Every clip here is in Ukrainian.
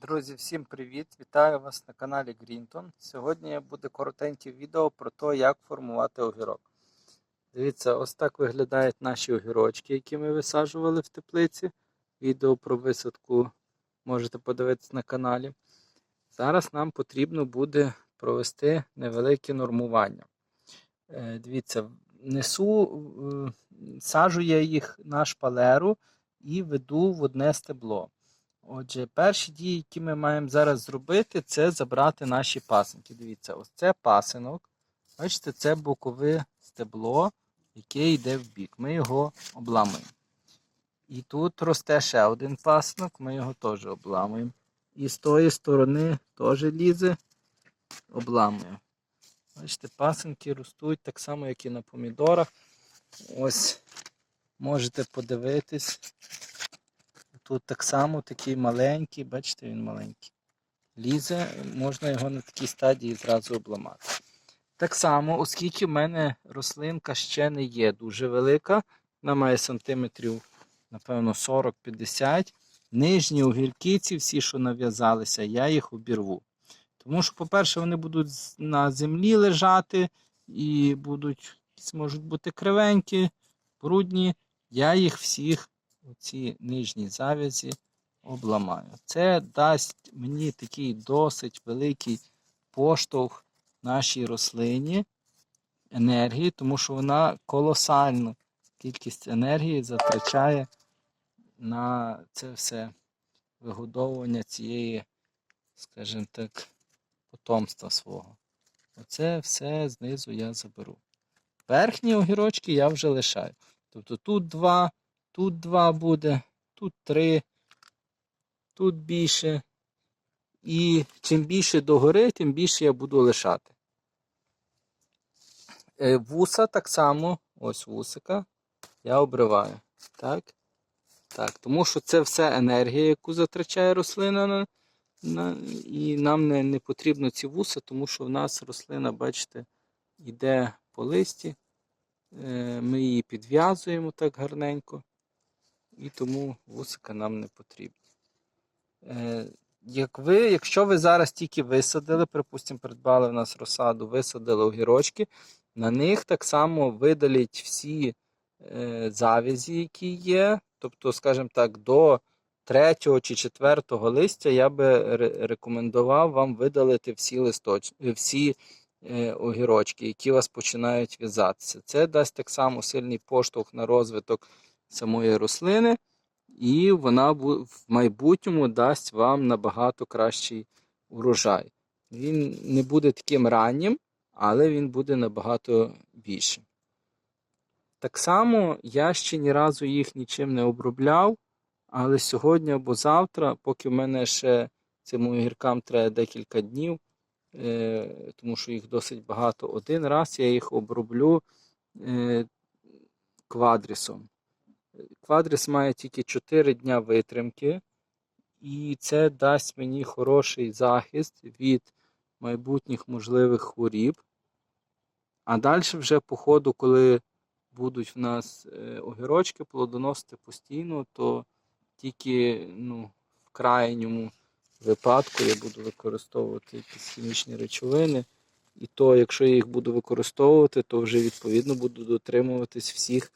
Друзі, всім привіт! Вітаю вас на каналі Грінтон. Сьогодні буде коротеньке відео про те, як формувати огірок. Дивіться, ось так виглядають наші огірочки, які ми висаджували в теплиці. Відео про висадку можете подивитися на каналі. Зараз нам потрібно буде провести невелике нормування. Е, Дивіться, несу, е, саджу я їх на шпалеру і веду в одне стебло. Отже, перші дії, які ми маємо зараз зробити, це забрати наші пасинки. Дивіться, ось це пасинок. Бачите, це бокове стебло, яке йде в бік. Ми його обламуємо. І тут росте ще один пасинок, ми його теж обламуємо. І з тої сторони теж лізе, обламуємо. Бачите, пасинки ростуть так само, як і на помідорах. Ось можете подивитись. Тут так само такий маленький, бачите, він маленький. Лізе, можна його на такій стадії зразу обламати. Так само, оскільки в мене рослинка ще не є дуже велика, вона має сантиметрів, напевно, 40-50. Нижні огірки, ці всі, що нав'язалися, я їх обірву. Тому що, по-перше, вони будуть на землі лежати і будуть, можуть бути кривенькі, брудні. Я їх всіх оці нижні завязі обламаю. Це дасть мені такий досить великий поштовх нашій рослині енергії, тому що вона колосальну кількість енергії затрачає на це все вигодовування цієї, скажімо так, потомства свого. Оце все знизу я заберу. Верхні огірочки я вже лишаю. Тобто тут два. Тут два буде, тут три, тут більше. І чим більше догори, тим більше я буду лишати. Е, Вуса так само, ось вусика, я обриваю. Так? Так, Тому що це все енергія, яку затрачає рослина. На, на, І нам не, не потрібно ці вуса, тому що в нас рослина, бачите, йде по листі. Е, Ми її підв'язуємо так гарненько і тому вусика нам не потрібні. Е, як ви, Якщо ви зараз тільки висадили, припустимо, придбали в нас розсаду, висадили огірочки, на них так само видаліть всі е, завязі, які є. Тобто, скажімо так, до третього чи четвертого листя я би рекомендував вам видалити всі листоч... всі е, огірочки, які у вас починають в'язатися. Це дасть так само сильний поштовх на розвиток самої рослини, і вона в майбутньому дасть вам набагато кращий урожай. Він не буде таким раннім, але він буде набагато більшим. Так само я ще ні разу їх нічим не обробляв, але сьогодні або завтра, поки в мене ще цим огіркам треба декілька днів, е, тому що їх досить багато. Один раз я їх оброблю е, квадрісом. Квадрис має тільки 4 дня витримки, і це дасть мені хороший захист від майбутніх можливих хворіб. А далі вже по ходу, коли будуть в нас е, огірочки плодоносити постійно, то тільки ну, в крайньому випадку я буду використовувати якісь хімічні речовини. І то, якщо я їх буду використовувати, то вже відповідно буду дотримуватись всіх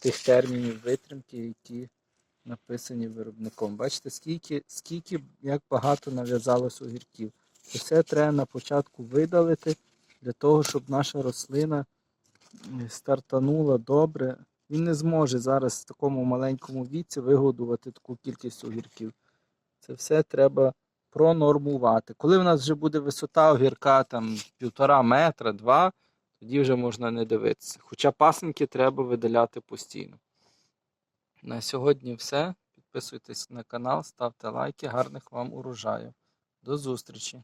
тих термінів витримки, які написані виробником. Бачите, скільки, скільки як багато нав'язалось огірків. Це треба на початку видалити для того, щоб наша рослина стартанула добре. Він не зможе зараз в такому маленькому віці вигодувати таку кількість огірків. Це все треба пронормувати. Коли в нас вже буде висота огірка там півтора метра, два тоді вже можна не дивитися. Хоча пасенки треба видаляти постійно. На сьогодні все. Підписуйтесь на канал, ставте лайки, гарних вам урожаю. До зустрічі!